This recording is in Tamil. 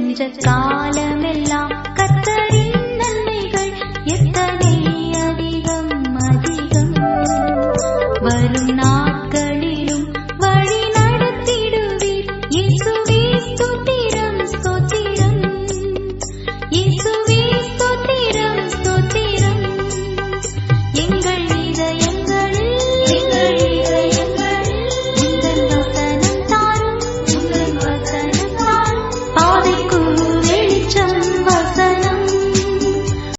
இருக்கின்ற காலமெல்லாம் கத்தரின் நன்மைகள் எத்தனை அதிகம் அதிகம். வரும் நாள்